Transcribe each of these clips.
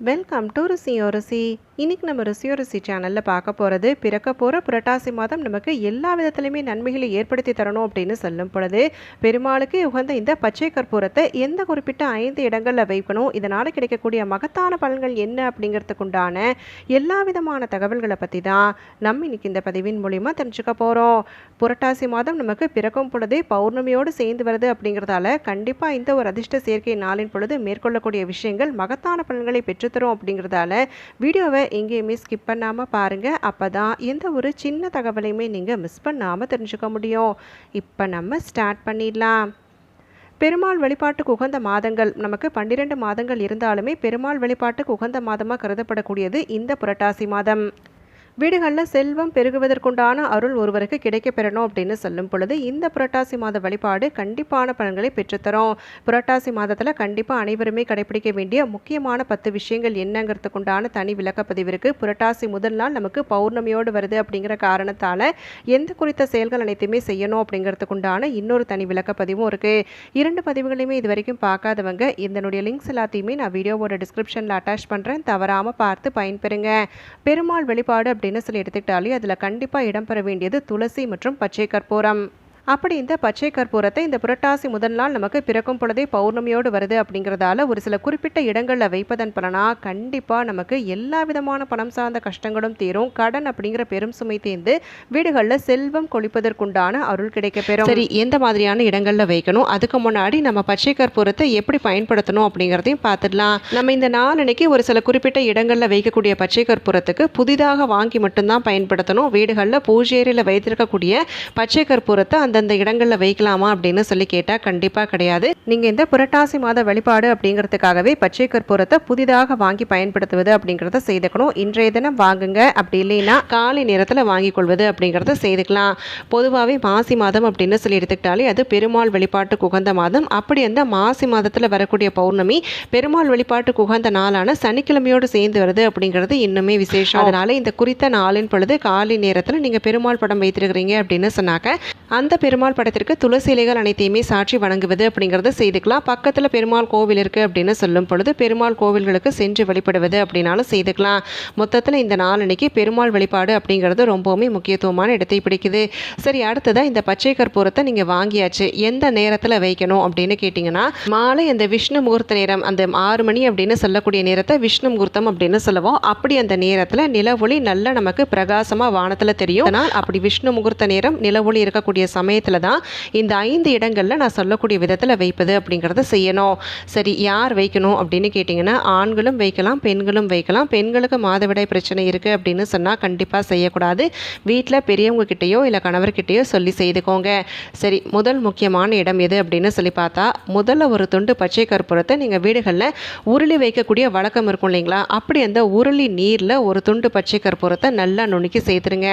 Welcome to ருசியோ ருசி. இன்றைக்கி நம்ம ருசியோ ருசி சேனலில் பார்க்க போகிறது பிறக்க போகிற புரட்டாசி மாதம் நமக்கு எல்லா விதத்துலையுமே நன்மைகளை ஏற்படுத்தி தரணும் அப்படின்னு சொல்லும் பொழுது பெருமாளுக்கு உகந்த இந்த பச்சை கற்பூரத்தை எந்த குறிப்பிட்ட ஐந்து இடங்களில் வைக்கணும் இதனால் கிடைக்கக்கூடிய மகத்தான பலன்கள் என்ன அப்படிங்கிறதுக்குண்டான எல்லா விதமான தகவல்களை பற்றி தான் நம்ம இன்னைக்கு இந்த பதிவின் மூலிமா தெரிஞ்சுக்க போகிறோம் புரட்டாசி மாதம் நமக்கு பிறக்கும் பொழுதே பௌர்ணமியோடு சேர்ந்து வருது அப்படிங்கிறதால கண்டிப்பாக இந்த ஒரு அதிர்ஷ்ட சேர்க்கை நாளின் பொழுது மேற்கொள்ளக்கூடிய விஷயங்கள் மகத்தான பலன்களை பெற்று பெற்றுத்தரும் அப்படிங்கிறதால வீடியோவை எங்கேயுமே ஸ்கிப் பண்ணாமல் பாருங்கள் அப்போ தான் எந்த ஒரு சின்ன தகவலையுமே நீங்கள் மிஸ் பண்ணாமல் தெரிஞ்சுக்க முடியும். இப்போ நம்ம ஸ்டார்ட் பண்ணிடலாம். பெருமாள் வழிபாட்டுக்கு உகந்த மாதங்கள். நமக்கு பன்னிரெண்டு மாதங்கள் இருந்தாலுமே பெருமாள் வழிபாட்டுக்கு உகந்த மாதமாக கருதப்படக்கூடியது இந்த புரட்டாசி மாதம். வீடுகளில் செல்வம் பெருகுவதற்குண்டான அருள் ஒருவருக்கு கிடைக்க பெறணும் அப்படின்னு சொல்லும் பொழுது இந்த புரட்டாசி மாத வழிபாடு கண்டிப்பான பலன்களை பெற்றுத்தரும். புரட்டாசி மாதத்தில் கண்டிப்பாக அனைவருமே கடைபிடிக்க வேண்டிய முக்கியமான பத்து விஷயங்கள் என்னங்கிறதுக்குண்டான தனி விளக்கப்பதிவு இருக்குது புரட்டாசி முதல் நாள் நமக்கு பௌர்ணமியோடு வருது அப்படிங்கிற காரணத்தால் எந்த குறித்த செயல்கள் அனைத்தையுமே செய்யணும் அப்படிங்கிறதுக்குண்டான இன்னொரு தனி விளக்கப்பதிவும் இருக்குது இரண்டு பதிவுகளையுமே இது வரைக்கும் பார்க்காதவங்க இதனுடைய லிங்க்ஸ் எல்லாத்தையுமே நான் வீடியோவோட டிஸ்கிரிப்ஷனில் அட்டாச் பண்ணுறேன் தவறாமல் பார்த்து பயன்பெறுங்க. பெருமாள் வெளிப்பாடு அப்படின்னு சொல்லி எடுத்துக்கிட்டாலே அதில் கண்டிப்பாக இடம்பெற வேண்டியது துளசி மற்றும் பச்சை கற்பூரம் அப்படி இந்த பச்சை கற்பூரத்தை இந்த புரட்டாசி முதல் நாள் நமக்கு பிறக்கும் பொழுதே பௌர்ணமியோடு வருது அப்படிங்கிறதால ஒரு சில குறிப்பிட்ட இடங்களில் வைப்பதன் பலனா கண்டிப்பாக நமக்கு எல்லா விதமான பணம் சார்ந்த கஷ்டங்களும் தீரும். கடன் அப்படிங்கிற பெரும் சுமை தீர்ந்து வீடுகளில் செல்வம் கொளிப்பதற்குண்டான அருள் கிடைக்க பெறும் சரி எந்த மாதிரியான இடங்களில் வைக்கணும்? அதுக்கு முன்னாடி நம்ம பச்சை கற்பூரத்தை எப்படி பயன்படுத்தணும் அப்படிங்கிறதையும் பார்த்துடலாம் நம்ம இந்த நாளன்னைக்கு ஒரு சில குறிப்பிட்ட இடங்களில் வைக்கக்கூடிய பச்சை கற்பூரத்துக்கு புதிதாக வாங்கி மட்டும்தான் பயன்படுத்தணும். வீடுகளில் பூஜையறையில் வைத்திருக்கக்கூடிய பச்சை கற்பூரத்தை அந்தந்த இடங்களில் வைக்கலாமா அப்படின்னு சொல்லி கேட்டால் கண்டிப்பாக கிடையாது. நீங்கள் இந்த புரட்டாசி மாத வழிபாடு அப்படிங்கிறதுக்காகவே பச்சை கற்பூரத்தை புதிதாக வாங்கி பயன்படுத்துவது அப்படிங்கிறத செய்துக்கணும். இன்றைய தினம் வாங்குங்க. அப்படி இல்லைன்னா காலை நேரத்தில் வாங்கி கொள்வது அப்படிங்கிறத செய்துக்கலாம். பொதுவாகவே மாசி மாதம் அப்படின்னு சொல்லி எடுத்துக்கிட்டாலே அது பெருமாள் வழிபாட்டுக்கு உகந்த மாதம். அப்படி அந்த மாசி மாதத்தில் வரக்கூடிய பௌர்ணமி பெருமாள் வழிபாட்டுக்கு உகந்த நாளான சனிக்கிழமையோடு சேர்ந்து வருது அப்படிங்கிறது இன்னுமே விசேஷம். அதனால இந்த குறித்த நாளின் பொழுது காலை நேரத்தில் நீங்கள் பெருமாள் படம் வைத்திருக்கிறீங்க அப்படின்னு சொன்னாக்க அந்த பெருமாள் படத்திற்கு துளசி இலைகள் அனைத்தையுமே சாட்சி வணங்குவது அப்படிங்கிறத செய்துக்கலாம். பக்கத்தில் பெருமாள் கோவில் இருக்குது அப்படின்னு சொல்லும் பொழுது பெருமாள் கோவில்களுக்கு சென்று வழிபடுவது அப்படின்னாலும் செய்துக்கலாம். மொத்தத்தில் இந்த நாளன்னைக்கு பெருமாள் வழிபாடு அப்படிங்கிறது ரொம்பவுமே முக்கியத்துவமான இடத்தை பிடிக்குது. சரி அடுத்ததாக இந்த பச்சை கற்பூரத்தை நீங்கள் வாங்கியாச்சு எந்த நேரத்தில் வைக்கணும் அப்படின்னு கேட்டிங்கன்னா மாலை அந்த விஷ்ணு முகூர்த்த நேரம் அந்த ஆறு மணி அப்படின்னு சொல்லக்கூடிய நேரத்தை விஷ்ணு முகூர்த்தம் அப்படின்னு சொல்லுவோம். அப்படி அந்த நேரத்தில் நிலவொளி நல்ல நமக்கு பிரகாசமாக வானத்தில் தெரியும். ஆனால் அப்படி விஷ்ணு முகூர்த்த நேரம் நிலவொளி இருக்கக்கூடிய சமயத்தில் தான் இந்த ஐந்து இடங்களில் நான் சொல்லக்கூடிய விதத்தில் வைப்பது அப்படிங்கிறத செய்யணும். சரி யார் வைக்கணும் அப்படின்னு கேட்டிங்கன்னா ஆண்களும் வைக்கலாம் பெண்களும் வைக்கலாம். பெண்களுக்கு மாதவிடாய் பிரச்சனை இருக்குது அப்படின்னு சொன்னால் கண்டிப்பாக செய்யக்கூடாது. வீட்டில் பெரியவங்க கிட்டேயோ இல்லை கணவர்கிட்டேயோ சொல்லி செய்துக்கோங்க. சரி முதல் முக்கியமான இடம் எது அப்படின்னு சொல்லி பார்த்தா முதல்ல ஒரு துண்டு பச்சை கற்பூரத்தை நீங்கள் வீடுகளில் உருளி வைக்கக்கூடிய வழக்கம் இருக்கும் இல்லைங்களா? அப்படி அந்த உருளி நீரில் ஒரு துண்டு பச்சை கற்பூரத்தை நல்லா நுணுக்கி சேர்த்துருங்க.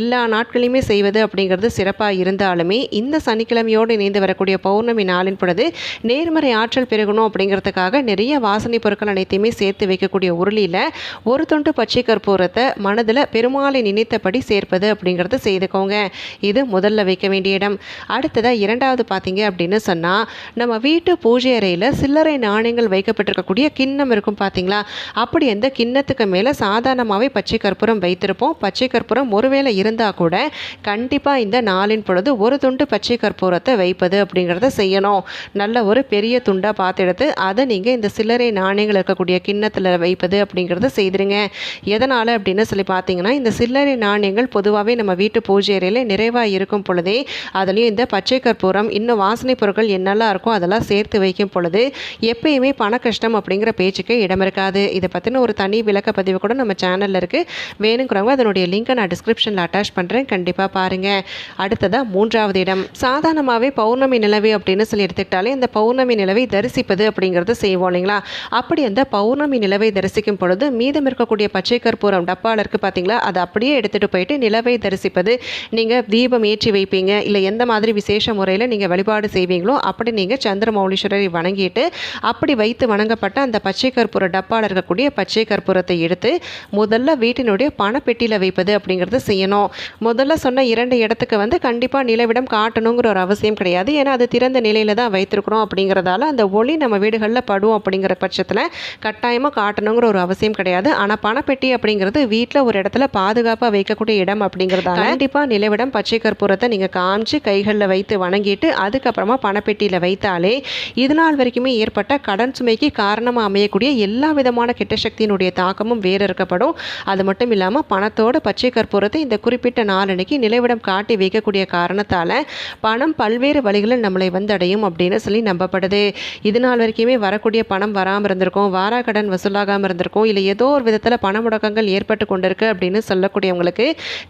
எல்லா நாட்களையுமே செய்வது அப்படிங்கிறது சிறப்பாக இருந்தால் இந்த சனிக்கிழமையோடு இணைந்து வரக்கூடிய பௌர்ணமி நாளின் பொழுது நேர்மறை ஆற்றல் பெருகணும் அப்படிங்கிறதுக்காக நிறைய வாசனை பொருட்கள் அனைத்தையுமே சேர்த்து வைக்கக்கூடிய உருளியில் ஒரு தொண்டு பச்சை கற்பூரத்தை மனதில் பெருமாளை நினைத்தபடி சேர்ப்பது அப்படிங்கிறத செய்துக்கோங்க. இது முதல்ல வைக்க வேண்டிய இடம். அடுத்ததாக இரண்டாவது பார்த்தீங்க அப்படின்னு சொன்னால் நம்ம வீட்டு பூஜை அறையில் சில்லறை நாணயங்கள் வைக்கப்பட்டிருக்கக்கூடிய கிண்ணம் இருக்கும் பார்த்தீங்களா அப்படி அந்த கிண்ணத்துக்கு மேலே சாதாரணமாகவே பச்சை கற்பூரம் வைத்திருப்போம். பச்சை கற்பூரம் ஒருவேளை இருந்தால் கூட கண்டிப்பாக இந்த நாளின் பொழுது ஒரு துண்டு பச்சை கற்பூரத்தை வைப்பது அப்படிங்கிறத செய்யணும். நல்ல ஒரு பெரிய துண்டாக பார்த்து எடுத்து அதை நீங்கள் இந்த சில்லறை நாணயங்கள் இருக்கக்கூடிய கிண்ணத்தில் வைப்பது அப்படிங்கிறத செய்திருங்க. எதனால் அப்படின்னு சொல்லி பார்த்தீங்கன்னா இந்த சில்லறை நாணயங்கள் பொதுவாகவே நம்ம வீட்டு பூஜை அறையில் நிறைவாக இருக்கும் பொழுதே அதுலேயும் இந்த பச்சை கற்பூரம் இன்னும் வாசனை பொருட்கள் என்னெல்லாம் இருக்கோ அதெல்லாம் சேர்த்து வைக்கும் பொழுது எப்பயுமே பண கஷ்டம் அப்படிங்கிற பேச்சுக்கு இடம் இருக்காது. இதை பற்றின ஒரு தனி விளக்க பதிவு கூட நம்ம சேனலில் இருக்குது வேணுங்கிறவங்க அதனுடைய லிங்கை நான் டிஸ்கிரிப்ஷனில் அட்டாச் பண்ணுறேன் கண்டிப்பாக பாருங்கள் அடுத்ததாக மூன்று மூன்றாவது இடம் சாதாரணமாகவே பௌர்ணமி நிலவு அப்படின்னு சொல்லி எடுத்துக்கிட்டாலே இந்த பௌர்ணமி நிலவை தரிசிப்பது அப்படிங்கிறது செய்வோம் இல்லைங்களா? அப்படி அந்த பௌர்ணமி நிலவை தரிசிக்கும் பொழுது மீதம் இருக்கக்கூடிய பச்சை கற்பூரம் டப்பாவில் இருக்குது பார்த்தீங்களா அதை அப்படியே எடுத்துகிட்டு போயிட்டு நிலவை தரிசிப்பது. நீங்கள் தீபம் ஏற்றி வைப்பீங்க. இல்லை எந்த மாதிரி விசேஷ முறையில் நீங்கள் வழிபாடு செய்வீங்களோ அப்படி நீங்கள் சந்திரமௌலீஸ்வரரை வணங்கிட்டு அப்படி வைத்து வணங்கப்பட்ட அந்த பச்சை கற்பூர டப்பாவில் இருக்கக்கூடிய பச்சை கற்பூரத்தை எடுத்து முதல்ல வீட்டினுடைய பணப்பெட்டியில் வைப்பது அப்படிங்கிறது செய்யணும். முதல்ல சொன்ன இரண்டு இடத்துக்கு வந்து கண்டிப்பாக நில நிலவிடம் காட்டணுங்கிற ஒரு அவசியம் கிடையாது. ஏன்னா அது திறந்த நிலையில் தான் வைத்திருக்கிறோம் அப்படிங்கிறதால அந்த ஒளி நம்ம வீடுகளில் படும் அப்படிங்கிற பட்சத்தில் கட்டாயமாக காட்டணுங்கிற ஒரு அவசியம் கிடையாது. ஆனால் பணப்பெட்டி அப்படிங்கிறது வீட்டில் ஒரு இடத்துல பாதுகாப்பாக வைக்கக்கூடிய இடம் அப்படிங்கிறதால கண்டிப்பாக நிலவிடம் பச்சை கற்பூரத்தை நீங்கள் காமிச்சு கைகளில் வைத்து வணங்கிட்டு அதுக்கப்புறமா பணப்பெட்டியில் வைத்தாலே இது நாள் வரைக்குமே ஏற்பட்ட கடன் சுமைக்கு காரணமாக அமையக்கூடிய எல்லா விதமான கெட்ட சக்தியினுடைய தாக்கமும் வேறு இருக்கப்படும் அது மட்டும் இல்லாமல் பணத்தோட பச்சை கற்பூரத்தை இந்த குறிப்பிட்ட நாளனைக்கு நிலைவிடம் காட்டி வைக்கக்கூடிய காரணத்தை காரணத்தால் பணம் பல்வேறு வழிகளில் நம்மளை வந்தடையும் அப்படின்னு சொல்லி நம்பப்படுது. இது நாள் வரைக்குமே வரக்கூடிய பணம் வராமல் இருந்திருக்கும் வாரா கடன் வசூலாகாமல் இருந்திருக்கும் இல்லை ஏதோ ஒரு விதத்தில் பண முடக்கங்கள் ஏற்பட்டு கொண்டிருக்கு அப்படின்னு சொல்லக்கூடியவங்களுக்கு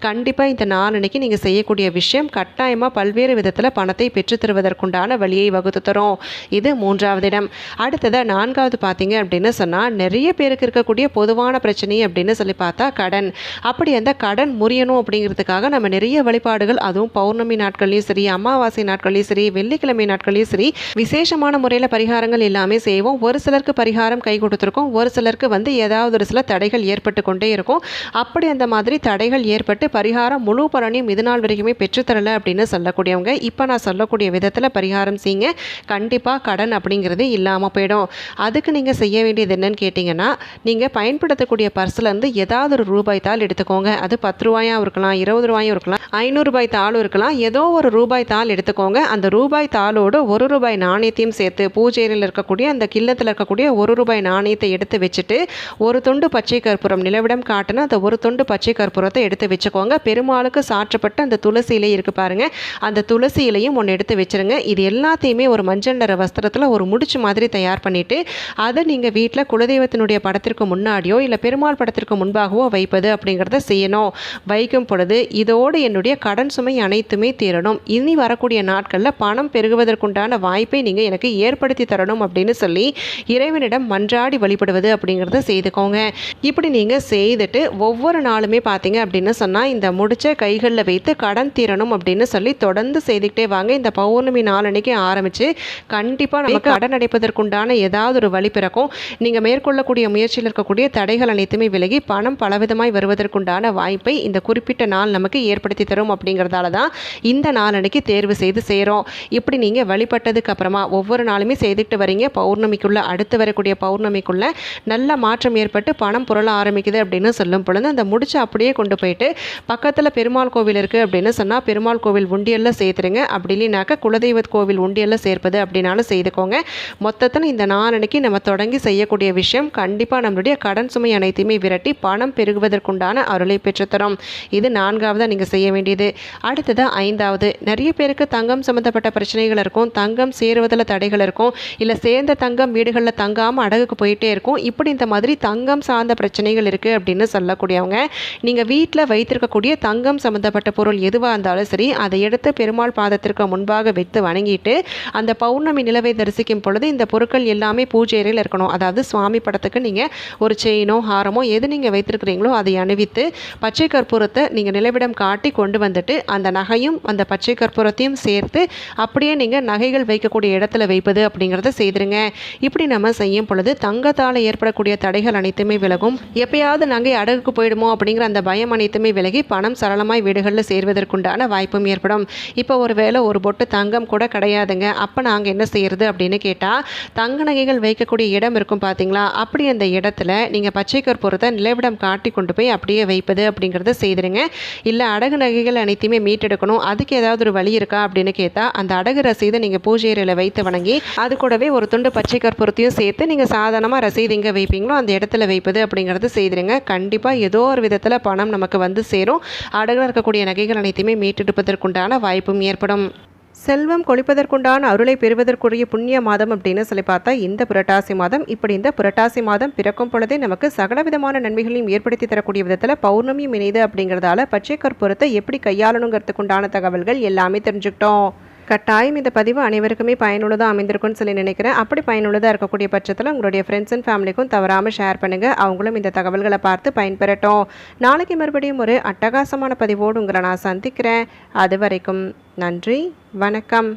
கண்டிப்பாக இந்த நாளன்னைக்கு நீங்கள் செய்யக்கூடிய விஷயம் கட்டாயமாக பல்வேறு விதத்தில் பணத்தை பெற்று தருவதற்குண்டான வழியை வகுத்து தரும். இது மூன்றாவது இடம். அடுத்ததாக நான்காவது பார்த்தீங்க அப்படின்னு சொன்னால் நிறைய பேருக்கு இருக்கக்கூடிய பொதுவான பிரச்சனை அப்படின்னு சொல்லி பார்த்தா கடன். அப்படி அந்த கடன் முறியணும் அப்படிங்கிறதுக்காக நம்ம நிறைய வழிபாடுகள் அதுவும் பௌர்ணமி நாட்கள்லையும் சரி அமாவாசை நாட்கள்லையும் சரி வெள்ளிக்கிழமை நாட்கள்லையும் சரி விசேஷமான முறையில் பரிகாரங்கள் எல்லாமே செய்வோம். ஒரு சிலருக்கு பரிகாரம் கை கொடுத்துருக்கோம். ஒரு சிலருக்கு வந்து ஏதாவது ஒரு சில தடைகள் ஏற்பட்டு கொண்டே இருக்கும். அப்படி அந்த மாதிரி தடைகள் ஏற்பட்டு பரிகாரம் முழு பலனையும் இது நாள் வரைக்குமே பெற்றுத்தரலை அப்படின்னு சொல்லக்கூடியவங்க இப்போ நான் சொல்லக்கூடிய விதத்தில் பரிகாரம் செய்யுங்க. கண்டிப்பாக கடன் அப்படிங்கிறது இல்லாமல் போயிடும். அதுக்கு நீங்கள் செய்ய வேண்டியது என்னன்னு கேட்டிங்கன்னா நீங்கள் பயன்படுத்தக்கூடிய பர்ஸ்லேருந்து ஏதாவது ஒரு ரூபாய் தாள் எடுத்துக்கோங்க. அது பத்து ரூபாயும் இருக்கலாம் இருபது ரூபாயும் இருக்கலாம் ஐநூறுரூபாய் தாளும் இருக்கலாம். ஏதோ ஒரு ரூபாய் தாள் எடுத்துக்கோங்க. அந்த ரூபாய் தாளோடு ஒரு ரூபாய் நாணயத்தையும் சேர்த்து பூஜையில் இருக்கக்கூடிய அந்த கில்லத்தில் இருக்கக்கூடிய ஒரு ரூபாய் நாணயத்தை எடுத்து வச்சுட்டு ஒரு துண்டு பச்சை கற்பூரம் நிலவிடம் காட்டினா அந்த ஒரு துண்டு பச்சை கற்பூரத்தை எடுத்து வச்சுக்கோங்க. பெருமாளுக்கு சாற்றப்பட்ட அந்த துளசி இலை இருக்குது பாருங்க. அந்த துளசி இலையும் ஒன்று எடுத்து வச்சிருங்க. இது எல்லாத்தையுமே ஒரு மஞ்சள் நிற வஸ்திரத்தில் ஒரு முடிச்சு மாதிரி தயார் பண்ணிட்டு அதை நீங்கள் வீட்டில் குலதெய்வத்தினுடைய படத்திற்கு முன்னாடியோ இல்லை பெருமாள் படத்திற்கு முன்பாகவோ வைப்பது அப்படிங்கிறத செய்யணும். வைக்கும் பொழுது இதோடு என்னுடைய கடன் சுமை அனைத்துமே தீரணும். இனி வரக்கூடிய நாட்களில் பணம் பெருகுவதற்குண்டான வாய்ப்பை நீங்கள் எனக்கு ஏற்படுத்தி தரணும் அப்படின்னு சொல்லி இறைவனிடம் மன்றாடி வழிபடுவது அப்படிங்கிறத செய்துக்கோங்க. இப்படி நீங்கள் செய்துட்டு ஒவ்வொரு நாளுமே பார்த்தீங்க அப்படின்னு சொன்னால் இந்த முடிச்ச கைகளில் வைத்து கடன் தீரணும் அப்படின்னு சொல்லி தொடர்ந்து செய்துக்கிட்டே வாங்க. இந்த பௌர்ணமி நாளன்னைக்கு ஆரம்பித்து கண்டிப்பாக நமக்கு கடன் அடைப்பதற்குண்டான ஏதாவது ஒரு வழி பிறக்கும். நீங்கள் மேற்கொள்ளக்கூடிய முயற்சியில் இருக்கக்கூடிய தடைகள் அனைத்துமே விலகி பணம் பலவிதமாய் வருவதற்குண்டான வாய்ப்பை இந்த குறிப்பிட்ட நாள் நமக்கு ஏற்படுத்தி தரும் அப்படிங்கிறதால தான் இந்த நாளன்னைக்கு தேர்வு செய்து செய்கிறோம் இப்படி நீங்கள் வழிபட்டதுக்கு அப்புறமா ஒவ்வொரு நாளுமே செய்துட்டு வரீங்க. பௌர்ணமிக்குள்ளே அடுத்து வரக்கூடிய பௌர்ணமிக்குள்ளே நல்ல மாற்றம் ஏற்பட்டு பணம் புரள ஆரம்பிக்குது அப்படின்னு சொல்லும் பொழுது அந்த முடிச்சு அப்படியே கொண்டு போயிட்டு பக்கத்தில் பெருமாள் கோவில் இருக்குது அப்படின்னு சொன்னால் பெருமாள் கோவில் உண்டியலில் சேர்த்துருங்க. அப்படி இல்லைனாக்கா குலதெய்வ கோவில் உண்டியலில் சேர்ப்பது அப்படின்னாலும் செய்துக்கோங்க. மொத்தத்தில் இந்த நாளன்னைக்கு நம்ம தொடங்கி செய்யக்கூடிய விஷயம் கண்டிப்பாக நம்மளுடைய கடன் சுமை அனைத்தையுமே விரட்டி பணம் பெருகுவதற்குண்டான அருளை பெற்றுத்தரும். இது நான்காவதாக நீங்கள் செய்ய வேண்டியது. அடுத்தது ஐந்தாவது அதாவது நிறைய பேருக்கு தங்கம் சம்மந்தப்பட்ட பிரச்சனைகள் இருக்கும் தங்கம் சேருவதில் தடைகள் இருக்கும் இல்லை சேர்ந்த தங்கம் வீடுகளில் தங்காமல் அடகுக்கு போயிட்டே இருக்கும். இப்படி இந்த மாதிரி தங்கம் சார்ந்த பிரச்சனைகள் இருக்குது அப்படின்னு சொல்லக்கூடியவங்க நீங்கள் வீட்டில் வைத்திருக்கக்கூடிய தங்கம் சம்மந்தப்பட்ட பொருள் எதுவாக இருந்தாலும் சரி அதை எடுத்து பெருமாள் பாதத்திற்கு முன்பாக வைத்து வணங்கிட்டு அந்த பௌர்ணமி நிலவை தரிசிக்கும் பொழுது இந்த பொருட்கள் எல்லாமே பூஜை அறையில் இருக்கணும். அதாவது சுவாமி படத்துக்கு நீங்கள் ஒரு செயினோ ஹாரமோ எது நீங்கள் வைத்திருக்கிறீங்களோ அதை அணிவித்து பச்சை கற்பூரத்தை நீங்கள் நிலவிடம் காட்டி கொண்டு வந்துட்டு அந்த நகையும் அந்த பச்சை கற்பூரத்தையும் சேர்த்து அப்படியே நீங்கள் நகைகள் வைக்கக்கூடிய இடத்துல வைப்பது அப்படிங்கிறத செய்திருங்க. இப்படி நம்ம செய்யும் பொழுது தங்கத்தால் ஏற்படக்கூடிய தடைகள் அனைத்துமே விலகும். எப்பயாவது நகை அடகுக்கு போயிடுமோ அப்படிங்கிற அந்த பயம் அனைத்துமே விலகி பணம் சரளமாய் வீடுகளில் சேர்வதற்குண்டான வாய்ப்பும் ஏற்படும். இப்போ ஒரு வேளை ஒரு பொட்டு தங்கம் கூட கிடையாதுங்க. அப்போ நாங்கள் என்ன செய்யறது அப்படின்னு கேட்டால் தங்க நகைகள் வைக்கக்கூடிய இடம் இருக்கும் பார்த்தீங்களா அப்படி அந்த இடத்துல நீங்கள் பச்சை கற்பூரத்தை நிலவிடம் காட்டி கொண்டு போய் அப்படியே வைப்பது அப்படிங்கிறத செய்திருங்க. இல்லை அடகு நகைகள் அனைத்தையுமே மீட்டெடுக்கணும். அது அதுக்கு ஏதாவது ஒரு வழி இருக்கா அப்படின்னு கேட்டால் அந்த அடகு ரசீதை நீங்கள் பூஜை அறையில் வைத்து வணங்கி அது கூடவே ஒரு துண்டு பச்சை கற்பூரத்தையும் சேர்த்து நீங்கள் சாதாரணமாக ரசீது எங்கே வைப்பீங்களோ அந்த இடத்துல வைப்பது அப்படிங்கிறது செய்திருங்க. கண்டிப்பாக ஏதோ ஒரு விதத்தில் பணம் நமக்கு வந்து சேரும். அடகுல இருக்கக்கூடிய நகைகள் அனைத்தையுமே மீட்டெடுப்பதற்குண்டான வாய்ப்பும் ஏற்படும். செல்வம் கொளிப்பதற்குண்டான அருளை பெறுவதற்குரிய புண்ணிய மாதம் அப்படின்னு சொல்லி பார்த்தா இந்த புரட்டாசி மாதம். இப்படி இந்த புரட்டாசி மாதம் பிறக்கும் பொழுதே நமக்கு சகல விதமான நன்மைகளையும் ஏற்படுத்தி தரக்கூடிய விதத்தில் பௌர்ணமியும் இணைது அப்படிங்கிறதால பச்சை கற்பூரத்தை எப்படி கையாளணுங்கிறதுக்குண்டான தகவல்கள் எல்லாமே தெரிஞ்சுக்கிட்டோம். கட்டாயம் இந்த பதிவு அனைவருக்குமே பயனுள்ளதாக அமைந்திருக்கும்னு சொல்லி நினைக்கிறேன். அப்படி பயனுள்ளதாக இருக்கக்கூடிய பட்சத்தில் உங்களுடைய ஃப்ரெண்ட்ஸ் அண்ட் ஃபேமிலிக்கும் தவறாமல் ஷேர் பண்ணுங்கள் அவங்களும் இந்த தகவல்களை பார்த்து பயன்பெறட்டும். நாளைக்கு மறுபடியும் ஒரு அட்டகாசமான பதிவோடு உங்களை நான் சந்திக்கிறேன். அது வரைக்கும் நன்றி வணக்கம்.